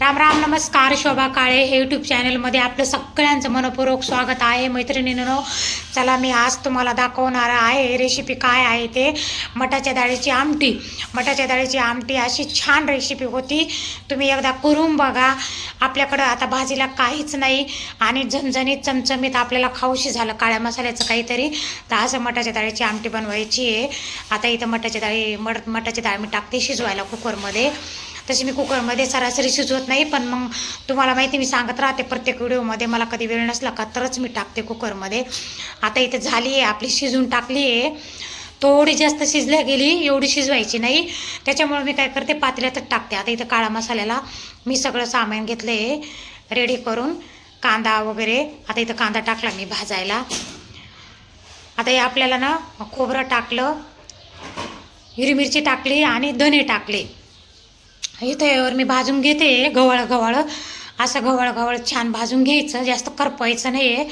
राम राम नमस्कार शोभा काळे. यूट्यूब चॅनलमध्ये आपलं सगळ्यांचं मनपूर्वक स्वागत आहे मैत्रिणींनो. चला मी आज तुम्हाला दाखवणार आहे रेसिपी काय आहे ते. मठाच्या डाळीची आमटी. मठाच्या डाळीची आमटी अशी छान रेसिपी होती. तुम्ही एकदा करून बघा. आपल्याकडं आता भाजीला काहीच नाही आणि झणझणीत चमचमीत आपल्याला खाऊशी झालं काळ्या मसाल्याचं काहीतरी. तर असं मठाच्या डाळीची आमटी बनवायची आहे. आता इथं मटाची डाळी मट मठाची डाळ मी टाकते शिजवायला कुकरमध्ये. तशी मी कुकरमध्ये सरासरी शिजवत नाही पण मग तुम्हाला माहिती मी सांगत राहते प्रत्येक व्हिडिओमध्ये. मला कधी वेळ नसला का तरच मी टाकते कुकरमध्ये. आता इथे झाली आहे आपली शिजून टाकली आहे. थोडी जास्त शिजल्या गेली एवढी शिजवायची नाही. त्याच्यामुळे मी काय करते पातेल्यातच टाकते. आता इथं काळा मसाल्याला मी सगळं सामान घेतलं आहे रेडी करून कांदा वगैरे. आता इथं कांदा टाकला मी भाजायला. आता हे आपल्याला ना खोबरं टाकलं हिरवी मिरची टाकली आणि धने टाकले. इथं यावर मी भाजून घेते गवळ गवळ असं गवळ गवळ छान भाजून घ्यायचं. जास्त करपायचं नाही आहे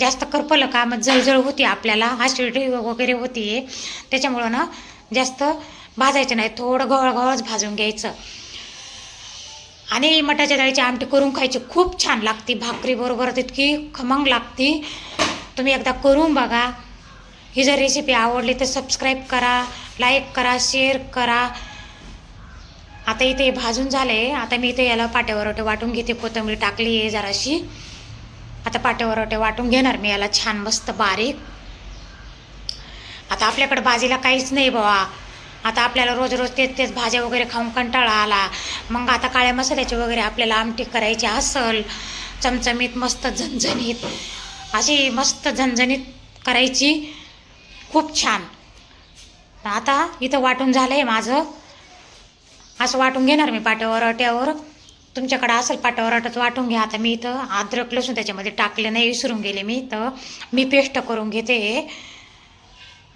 जास्त करपलं का मग जळजळ होती आपल्याला आशिडी वगैरे होती. त्याच्यामुळं ना जास्त भाजायचं नाही थोडं गवळ गवळच भाजून घ्यायचं. आणि मटाच्या डाळीची आमटी करून खायची खूप छान लागते. भाकरी बरोबर तितकी खमंग लागते. तुम्ही एकदा करून बघा. ही जर रेसिपी आवडली तर सबस्क्राईब करा लाईक करा शेअर करा. आता इथे भाजून झाले आता मी इथे याला पाट्यावरवटे वाटून घेते. कोथंबीर टाकली आहे जराशी. आता पाट्यावरवटे वाटून घेणार मी. याला छान मस्त बारीक. आता आपल्याकडे भाजीला काहीच नाही बाबा आता आपल्याला रोज रोज तेच तेच भाज्या वगैरे खाऊन कंटाळा आला. मग आता काळ्या मसाल्याची वगैरे आपल्याला आमटी करायची असल चमचमीत मस्त झणझणीत. अशी मस्त झणझणीत करायची. खूप छान. आता इथं वाटून झालं आहे माझं. असं वाटून घेणार मी पाट्यावर अट्यावर तुमच्याकडे असेल पाट्यावर अटत वाटून घ्या. आता मी इथं अद्रक लसूण त्याच्यामध्ये टाकले नाही विसरून गेले मी तर मी पेस्ट करून घेते.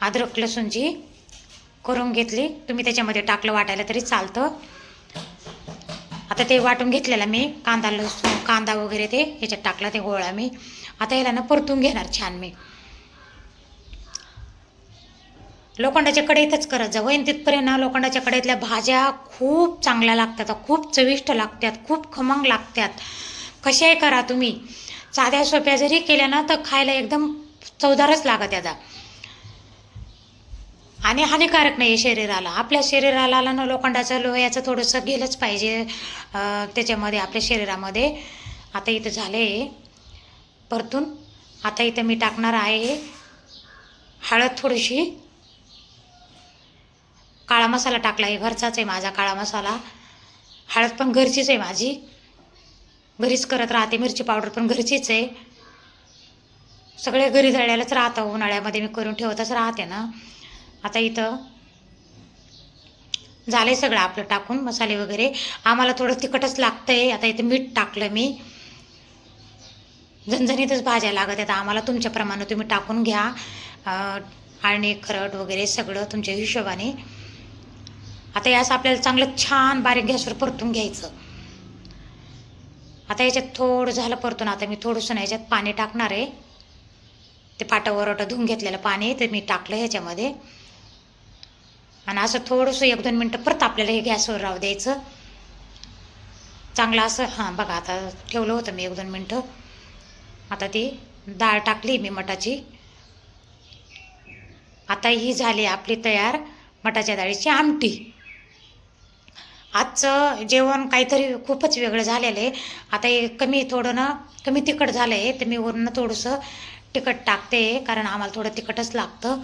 अद्रक लसूणची करून घेतली. तुम्ही त्याच्यामध्ये टाकलं वाटायला तरी चालतं. आता ते वाटून घेतलेलं मी कांदा लसूण कांदा वगैरे ते याच्यात टाकला ते गोळा मी. आता याला ना परतून घेणार छान मी. लोखंडाच्या कढईतच करत जा होईन तिथपर्यंत ना लोखंडाच्या कढईतल्या भाज्या खूप चांगल्या लागतात खूप चविष्ट लागतात खूप खमंग लागतात. कशाही करा तुम्ही. साध्या सोप्या जरी केल्या ना तर खायला एकदम चवदारच लागत त्याचा आणि हानिकारक नाही आहे शरीराला. आपल्या शरीराला ना लोखंडाचं लोह्याचं थोडंसं गेलंच पाहिजे. त्याच्यामध्ये आपल्या शरीरामध्ये. आता इथं झालं आहे परतून आता इथं मी टाकणार आहे हळद थोडीशी. काळा मसाला टाकला. आहे घरचाच आहे माझा काळा मसाला. हळद पण घरचीच आहे माझी. घरीच करत राहते. मिरची पावडर पण घरचीच आहे. सगळे घरी जळल्यालाच राहतं. उन्हाळ्यामध्ये मी करून ठेवतच राहते ना. आता इथं झालं आहे सगळं आपलं टाकून मसाले वगैरे. आम्हाला थोडं तिखटच लागतं आहे आता इथं मीठ टाकलं मी. झणझणीतच भाज्या लागत आहेत. आम्हाला तुमच्याप्रमाणे तुम्ही टाकून घ्या. आणि खरट खरड वगैरे सगळं तुमच्या हिशोबाने. आता यास आपल्याला चांगलं छान बारीक गॅसवर परतून घ्यायचं. आता याच्यात थोडं झालं परतून आता मी थोडंसं ना याच्यात पाणी टाकणार आहे. ते पाटावर धुवून घेतलेलं पाणी ते मी टाकलं ह्याच्यामध्ये. आणि असं थोडंसं एक दोन मिनटं परत आपल्याला हे गॅसवर राहू द्यायचं. चांगलं असं हां बघा आता ठेवलं होतं मी एक दोन मिनटं. आता ती डाळ टाकली मी मटाची आता ही झाली आपली तयार मटाच्या डाळीची आमटी. आजचं जेवण काहीतरी खूपच वेगळं झालेलं आहे. आता हे कमी थोडं ना कमी तिखट झालं आहे तर मी वरून थोडंसं तिखट टाकते कारण आम्हाला थोडं तिखटच लागतं.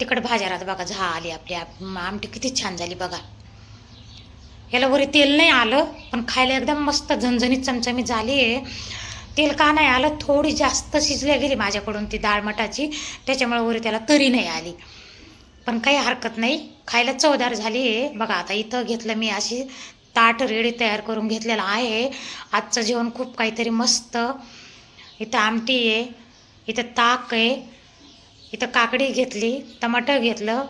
तिखट भाज्यात बघा झा आली आपली आमटी किती छान झाली बघा. याला वरी तेल नाही आलं पण खायला एकदम मस्त झणझणीत चमचमीत झाली आहे. तेल का नाही आलं थोडी जास्त शिजल्या गेली माझ्याकडून ती डाळ मटाची त्याच्यामुळे वरी त्याला तरी नाही आली. पण काही हरकत नाही. खायला चवदार झाली आहे. बघा आता इथं घेतलं मी अशी ताट रेडी तयार करून घेतलेलं आहे. आजचं जेवण खूप काहीतरी मस्त. इथं आमटी आहे. इथं ताक आहे. इथं काकडी घेतली टमाटर घेतलं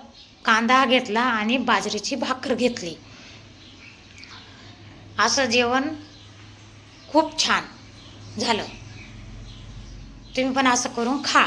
कांदा घेतला आणि बाजरीची भाकर घेतली. असं जेवण खूप छान झालं. तुम्ही पण असं करून खा.